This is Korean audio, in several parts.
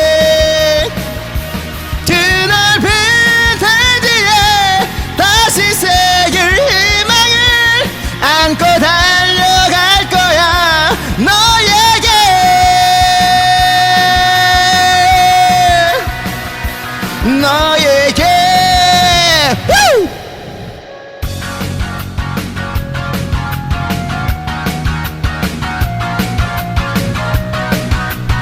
않게 드넓은 대지에 다시 새길 희망을 안고 달려갈 거야 너에게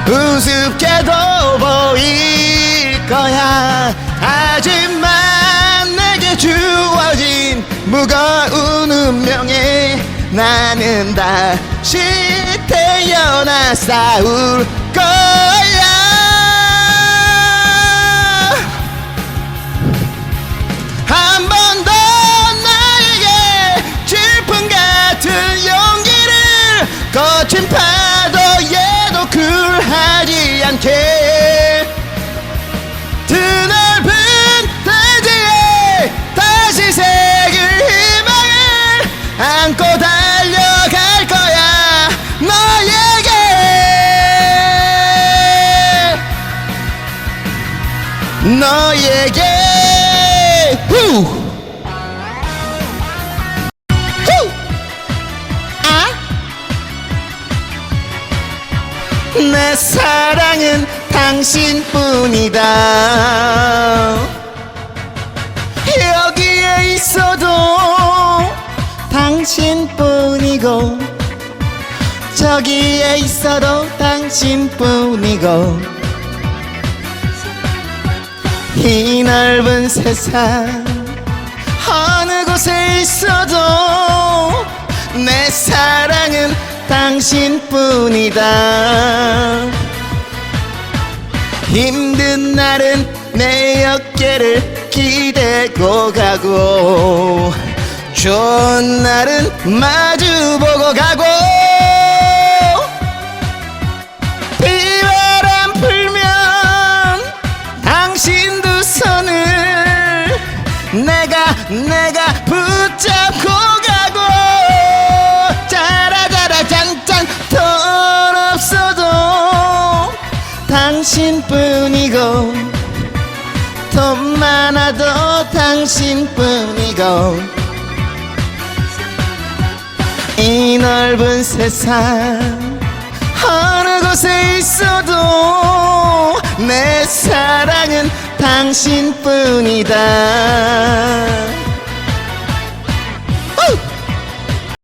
우습게도 보일 거야. 하지만 내게 주어진 무거운 운명에 나는 다시 태어나 싸울 거야. 한 번 더 나에게 질풍 같은 굴하지 않게 드넓은 대지에 다시 새길 희망을 안고 달려갈 거야 너에게 너에게 후! 후! 내 사랑은 당신뿐이다. 여기에 있어도 당신뿐이고 저기에 있어도 당신뿐이고 이 넓은 세상 당신뿐이다. 힘든 날은 내 어깨를 기대고 가고 좋은 날은 마주보고 가고. 비바람 불면 당신 두 손을 내가 내가 붙잡고 가 당신뿐이고 돈 많아도 당신뿐이고. 이 넓은 세상 어느 곳에 있어도 내 사랑은 당신뿐이다